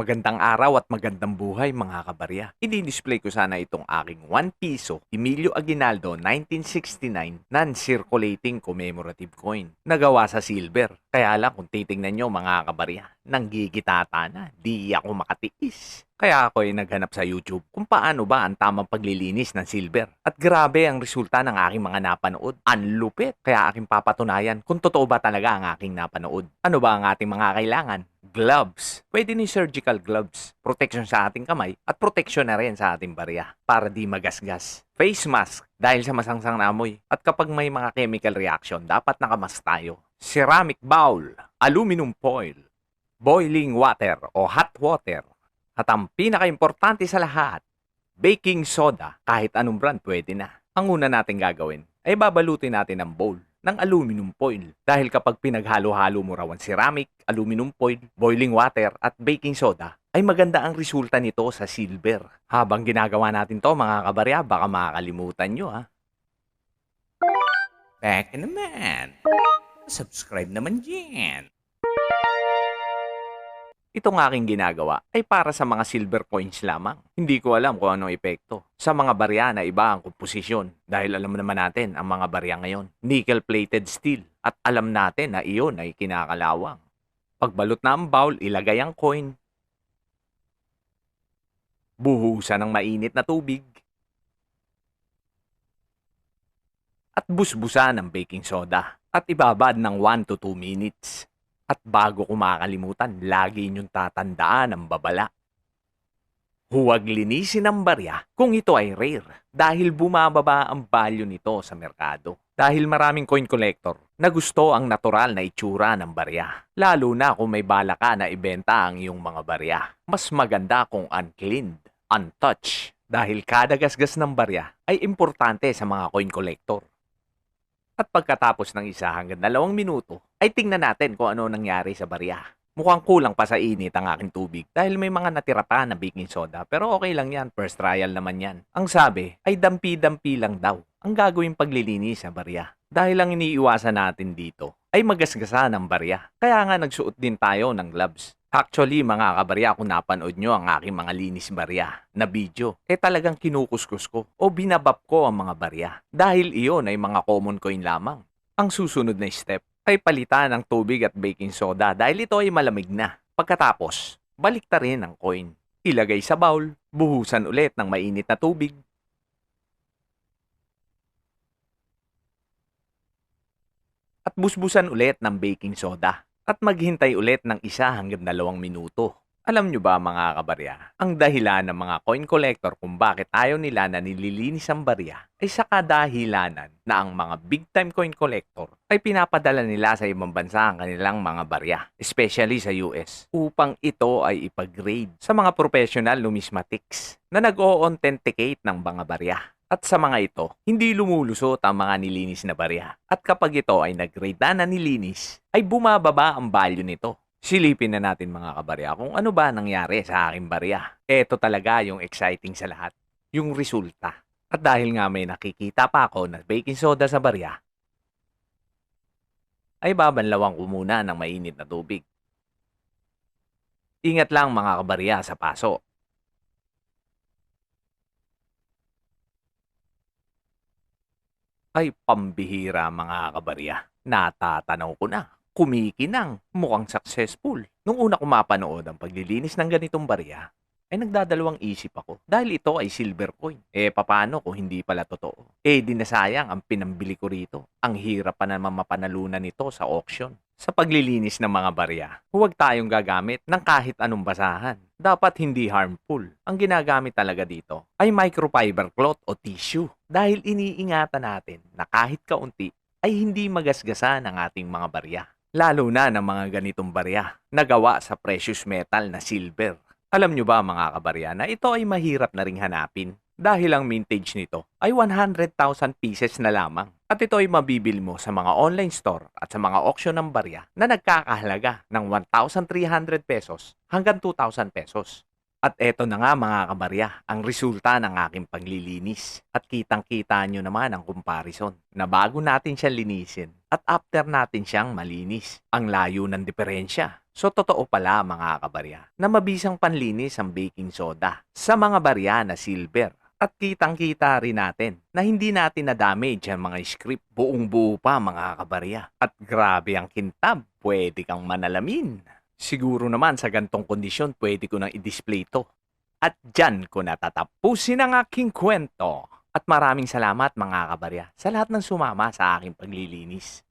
Magandang araw at magandang buhay mga kabarya. I-display ko sana itong aking 1 piso Emilio Aguinaldo 1969 non-circulating commemorative coin na gawa sa silver. Kaya lang kung titingnan nyo mga kabarya, nanggigitata na, di ako makatiis. Kaya ako ay naghanap sa YouTube kung paano ba ang tamang paglilinis ng silver. At grabe ang resulta ng aking mga napanood. Ang lupit. Kaya aking papatunayan kung totoo ba talaga ang aking napanood. Ano ba ang ating mga kailangan? Gloves. Pwede ni surgical gloves. Protection sa ating kamay at protection na rin sa ating barya para di magasgas. Face mask dahil sa masangsang na amoy. At kapag may mga chemical reaction, dapat nakamask tayo. Ceramic bowl, aluminum foil, boiling water o hot water. At ang pinaka-importante sa lahat, baking soda. Kahit anong brand pwede na. Ang una natin gagawin ay babalutin natin ang bowl ng aluminum foil. Dahil kapag pinaghalo-halo mo raw ang ceramic, aluminum foil, boiling water at baking soda, ay maganda ang resulta nito sa silver. Habang ginagawa natin to mga kabarya, baka makakalimutan nyo ha. Back naman. Subscribe naman dyan. Itong aking ginagawa ay para sa mga silver coins lamang. Hindi ko alam kung anong epekto. Sa mga barya na iba ang komposisyon dahil alam naman natin ang mga barya ngayon. Nickel-plated steel at alam natin na iyon ay kinakalawang. Pagbalot na ang bowl, ilagay ang coin. Buhusan ng mainit na tubig. At busbusan ng baking soda. At ibabad ng 1 to 2 minutes. At bago ko makakalimutan, lagi ninyong tatandaan ang babala. Huwag linisin ang barya kung ito ay rare dahil bumababa ang value nito sa merkado. Dahil maraming coin collector na gusto ang natural na itsura ng barya. Lalo na kung may bala ka na ibenta ang iyong mga barya. Mas maganda kung uncleaned, untouched. Dahil kada gasgas ng barya ay importante sa mga coin collector. At pagkatapos ng isa hanggang dalawang minuto, ay tingnan natin kung ano nangyari sa barya. Mukhang kulang pa sa init ang aking tubig dahil may mga natira pa na baking soda pero okay lang yan, first trial naman yan. Ang sabi ay dampi-dampi lang daw ang gagawing paglilinis sa barya. Dahil ang iniiwasan natin dito ay magasgasan ng barya. Kaya nga nagsuot din tayo ng gloves. Actually, mga kabarya, kung napanood nyo ang aking mga linis barya na video, eh talagang kinukuskus ko o binabap ko ang mga barya. Dahil iyon ay mga common coin lamang. Ang susunod na step ay palitan ng tubig at baking soda dahil ito ay malamig na. Pagkatapos, balik ta rin ang coin. Ilagay sa bowl, buhusan ulit ng mainit na tubig. Busbusan ulit ng baking soda at maghintay ulit ng isa hanggang dalawang minuto. Alam nyo ba mga kabarya, ang dahilan ng mga coin collector kung bakit ayaw nila na nililinis ang barya ay sa kadahilanan na ang mga big time coin collector ay pinapadala nila sa ibang bansa ang kanilang mga barya, especially sa US, upang ito ay ipag-grade sa mga professional numismatics na nag-o-authenticate ng mga barya. At sa mga ito, hindi lumulusot ang mga nilinis na barya. At kapag ito ay nag-grade na nilinis, ay bumababa ang value nito. Silipin na natin mga kabarya kung ano ba nangyari sa aking barya. Ito talaga yung exciting sa lahat. Yung resulta. At dahil nga may nakikita pa ako na baking soda sa barya, ay babanlawang ko muna ng mainit na tubig. Ingat lang mga kabarya sa paso. Ay pambihira mga kabarya. Natatanaw ko na. Kumikinang. Mukhang successful. Nung una ko mapanood ang paglilinis ng ganitong barya, ay nagdadalawang isip ako dahil ito ay silver coin. Eh papano kung hindi pala totoo? Eh di na sayang ang pinambili ko rito. Ang hirap pa naman mapanalunan nito sa auction. Sa paglilinis ng mga barya, huwag tayong gagamit ng kahit anong basahan. Dapat hindi harmful. Ang ginagamit talaga dito ay microfiber cloth o tissue dahil iniingatan natin na kahit kaunti ay hindi magasgasan ang ating mga barya. Lalo na ng mga ganitong barya na gawa sa precious metal na silver. Alam nyo ba mga kabarya na ito ay mahirap na ring hanapin dahil ang mintage nito ay 100,000 pieces na lamang. At ito ay mabibili mo sa mga online store at sa mga auction ng barya na nagkakahalaga ng 1,300 pesos hanggang 2,000 pesos. At eto na nga mga kabarya, ang resulta ng aking paglilinis. At kitang-kita nyo naman ang comparison na bago natin siya linisin at after natin siyang malinis. Ang layo ng diferensya. So totoo pala mga kabarya na mabisang panlinis ang baking soda sa mga barya na silver. At kitang-kita rin natin na hindi natin na-damage ang mga script buong buo pa mga kabarya. At grabe ang kintab, pwede kang manalamin. Siguro naman sa gantong kondisyon pwede ko nang i-display to. At dyan ko natatapusin ang aking kwento. At maraming salamat mga kabarya sa lahat ng sumama sa aking paglilinis.